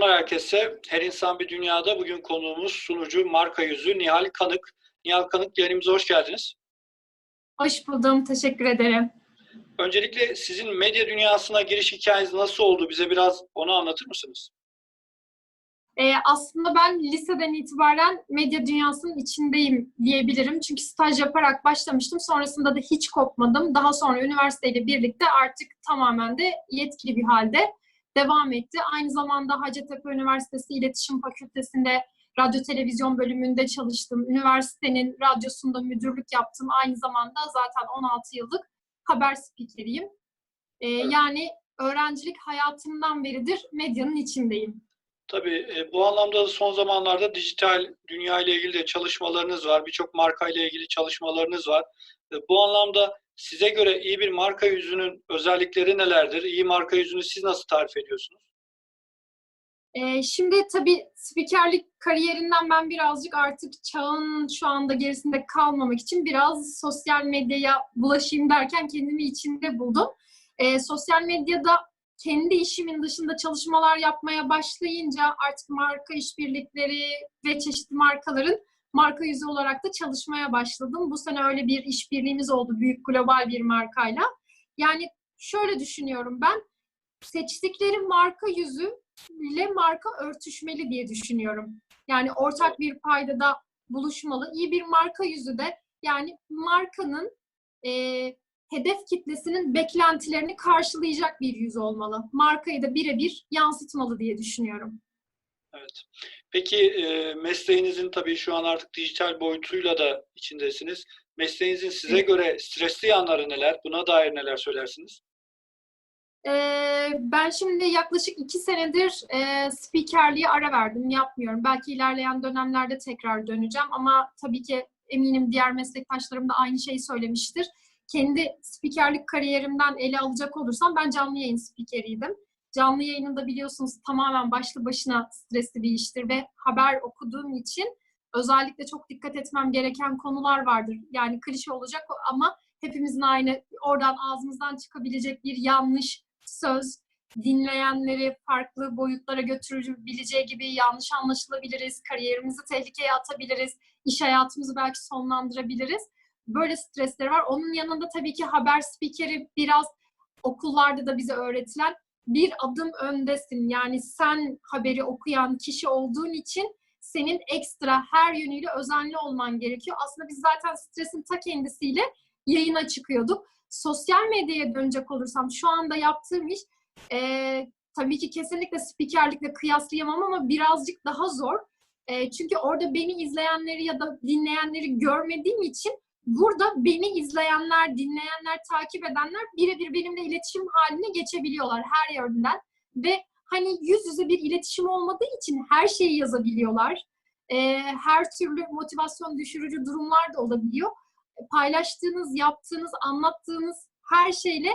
Selamlar herkese. Her insan bir dünyada bugün konuğumuz sunucu marka yüzü Nihal Kanık. Nihal Kanık yayınımıza hoş geldiniz. Hoş buldum, teşekkür ederim. Öncelikle sizin medya dünyasına giriş hikayeniz nasıl oldu? Bize biraz onu anlatır mısınız? Ee, aslında ben liseden itibaren medya dünyasının içindeyim diyebilirim. Çünkü staj yaparak başlamıştım. Sonrasında da hiç kopmadım. Daha sonra üniversiteyle birlikte artık tamamen de yetkili bir halde devam etti. Aynı zamanda Hacettepe Üniversitesi İletişim Fakültesi'nde radyo televizyon bölümünde çalıştım. Üniversitenin radyosunda müdürlük yaptım. Aynı zamanda zaten 16 yıllık haber spikeriyim. Ee, Yani öğrencilik hayatımdan beridir medyanın içindeyim. Tabii e, bu anlamda da son zamanlarda dijital dünya ile ilgili de çalışmalarınız var. Birçok marka ile ilgili çalışmalarınız var. E, Bu anlamda size göre iyi bir marka yüzünün özellikleri nelerdir? İyi marka yüzünü siz nasıl tarif ediyorsunuz? Ee, şimdi tabii spikerlik kariyerinden ben birazcık artık çağın şu anda gerisinde kalmamak için biraz sosyal medyaya bulaşayım derken kendimi içinde buldum. Ee, sosyal medyada kendi işimin dışında çalışmalar yapmaya başlayınca artık marka işbirlikleri ve çeşitli markaların marka yüzü olarak da çalışmaya başladım. Bu sene öyle bir işbirliğimiz oldu büyük global bir markayla. Yani şöyle düşünüyorum ben, seçtikleri marka yüzü ile marka örtüşmeli diye düşünüyorum. Yani ortak bir paydada buluşmalı. İyi bir marka yüzü de yani markanın e, hedef kitlesinin beklentilerini karşılayacak bir yüz olmalı. Markayı da birebir yansıtmalı diye düşünüyorum. Evet. Peki e, mesleğinizin tabii şu an artık dijital boyutuyla da içindesiniz. Mesleğinizin size göre stresli yanları neler? Buna dair neler söylersiniz? Ee, ben şimdi yaklaşık iki senedir e, spikerliğe ara verdim, yapmıyorum. Belki ilerleyen dönemlerde tekrar döneceğim ama tabii ki eminim diğer meslektaşlarım da aynı şeyi söylemiştir. Kendi spikerlik kariyerimden ele alacak olursam ben canlı yayın spikeriydim. Canlı yayının da biliyorsunuz tamamen başlı başına stresli bir iştir ve haber okuduğum için özellikle çok dikkat etmem gereken konular vardır. Yani klişe olacak ama hepimizin aynı oradan ağzımızdan çıkabilecek bir yanlış söz dinleyenleri farklı boyutlara götürebileceği gibi yanlış anlaşılabiliriz, kariyerimizi tehlikeye atabiliriz, iş hayatımızı belki sonlandırabiliriz. Böyle stresleri var. Onun yanında tabii ki haber spikeri biraz okullarda da bize öğretilen bir adım öndesin. Yani sen haberi okuyan kişi olduğun için senin ekstra her yönüyle özenli olman gerekiyor. Aslında biz zaten stresin ta kendisiyle yayına çıkıyorduk. Sosyal medyaya dönecek olursam şu anda yaptığım iş e, tabii ki kesinlikle spikerlikle kıyaslayamam ama birazcık daha zor. E, çünkü orada beni izleyenleri ya da dinleyenleri görmediğim için burada beni izleyenler, dinleyenler, takip edenler birebir benimle iletişim haline geçebiliyorlar her yönden. Ve hani yüz yüze bir iletişim olmadığı için her şeyi yazabiliyorlar. E, her türlü motivasyon düşürücü durumlar da olabiliyor paylaştığınız, yaptığınız, anlattığınız her şeyle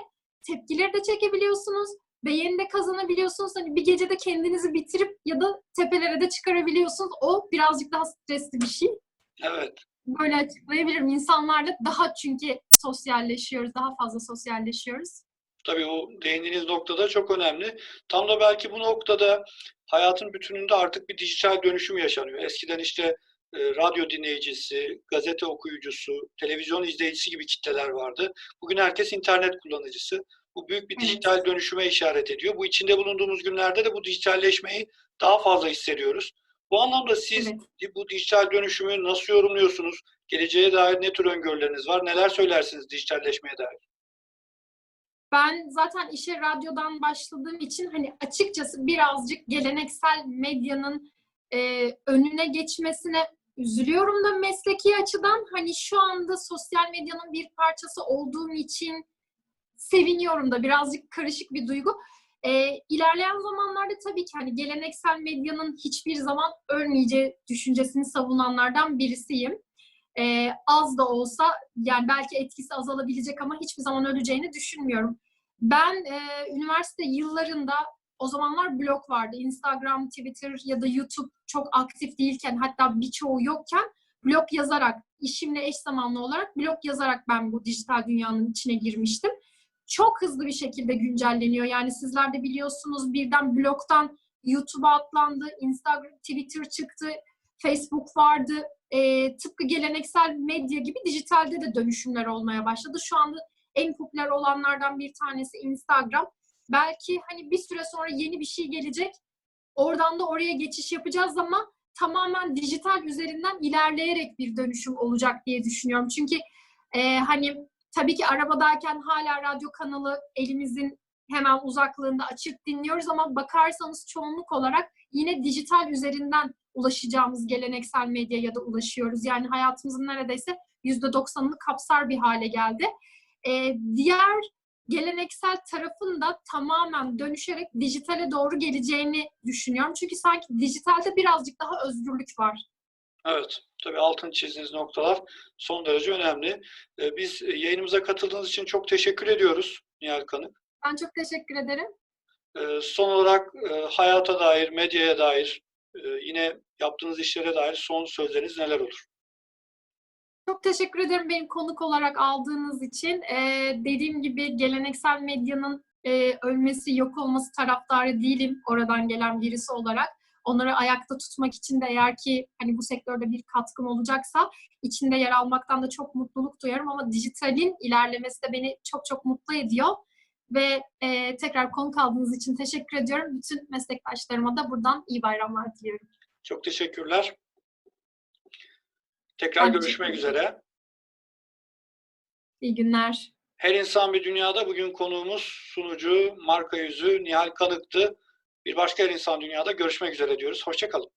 tepkileri de çekebiliyorsunuz. Beğeni de kazanabiliyorsunuz. Hani bir gecede kendinizi bitirip ya da tepelere de çıkarabiliyorsunuz. O birazcık daha stresli bir şey. Evet. Böyle açıklayabilirim. İnsanlarla daha çünkü sosyalleşiyoruz. Daha fazla sosyalleşiyoruz. Tabii o değindiğiniz noktada çok önemli. Tam da belki bu noktada hayatın bütününde artık bir dijital dönüşüm yaşanıyor. Eskiden işte e, radyo dinleyicisi, gazete okuyucusu, televizyon izleyicisi gibi kitleler vardı. Bugün herkes internet kullanıcısı. Bu büyük bir dijital dönüşüme işaret ediyor. Bu içinde bulunduğumuz günlerde de bu dijitalleşmeyi daha fazla hissediyoruz. Bu anlamda siz Evet. bu dijital dönüşümü nasıl yorumluyorsunuz? Geleceğe dair ne tür öngörüleriniz var? Neler söylersiniz dijitalleşmeye dair? Ben zaten işe radyodan başladığım için hani açıkçası birazcık geleneksel medyanın e, önüne geçmesine üzülüyorum da mesleki açıdan hani şu anda sosyal medyanın bir parçası olduğum için seviniyorum da birazcık karışık bir duygu. E, ilerleyen zamanlarda tabii ki hani geleneksel medyanın hiçbir zaman ölmeyeceği düşüncesini savunanlardan birisiyim. E, az da olsa yani belki etkisi azalabilecek ama hiçbir zaman öleceğini düşünmüyorum. Ben e, üniversite yıllarında o zamanlar blog vardı. Instagram, Twitter ya da YouTube çok aktif değilken hatta birçoğu yokken blog yazarak, işimle eş zamanlı olarak blog yazarak ben bu dijital dünyanın içine girmiştim. Çok hızlı bir şekilde güncelleniyor. Yani sizler de biliyorsunuz birden blogdan YouTube'a atlandı, Instagram, Twitter çıktı, Facebook vardı. E, tıpkı geleneksel medya gibi dijitalde de dönüşümler olmaya başladı. Şu anda en popüler olanlardan bir tanesi Instagram. Belki hani bir süre sonra yeni bir şey gelecek. Oradan da oraya geçiş yapacağız ama tamamen dijital üzerinden ilerleyerek bir dönüşüm olacak diye düşünüyorum. Çünkü e, hani tabii ki arabadayken hala radyo kanalı elimizin hemen uzaklığında açıp dinliyoruz ama bakarsanız çoğunluk olarak yine dijital üzerinden ulaşacağımız geleneksel medyaya da ulaşıyoruz. Yani hayatımızın neredeyse %90'ını kapsar bir hale geldi. Ee, diğer geleneksel tarafın da tamamen dönüşerek dijitale doğru geleceğini düşünüyorum. Çünkü sanki dijitalde birazcık daha özgürlük var. Evet, tabii altın çizdiğiniz noktalar son derece önemli. Ee, Biz e, yayınımıza katıldığınız için çok teşekkür ediyoruz Nihal Kanık. Ben çok teşekkür ederim. Ee, Son olarak e, hayata dair, medyaya dair, e, yine yaptığınız işlere dair son sözleriniz neler olur? Çok teşekkür ederim beni konuk olarak aldığınız için. Ee, dediğim gibi geleneksel medyanın e, ölmesi, yok olması taraftarı değilim oradan gelen birisi olarak. Onları ayakta tutmak için de eğer ki hani bu sektörde bir katkım olacaksa içinde yer almaktan da çok mutluluk duyarım ama dijitalin ilerlemesi de beni çok çok mutlu ediyor. Ve e, tekrar konuk aldığınız için teşekkür ediyorum. Bütün meslektaşlarıma da buradan iyi bayramlar diliyorum. Çok teşekkürler. Tekrar Ben görüşmek üzere. İyi günler. Her insan bir dünyada bugün konuğumuz sunucu, marka yüzü Nihal Kanık'tı. Bir başka Her insan dünyada görüşmek üzere diyoruz. Hoşçakalın.